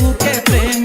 तू के प्रेम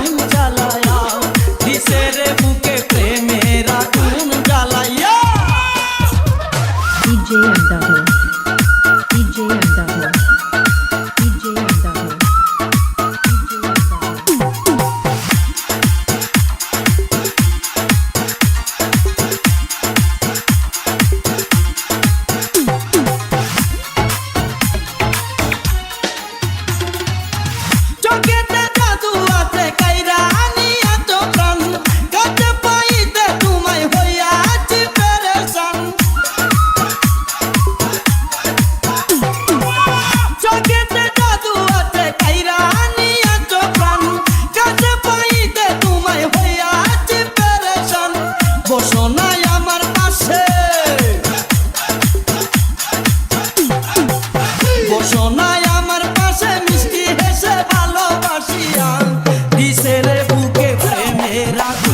সোনায় আমার পাশে। সোনায় আমার পাশে মিষ্টি হেসে ভালোবাসিয়া দিশে রে বুকে প্রেমে রাখো?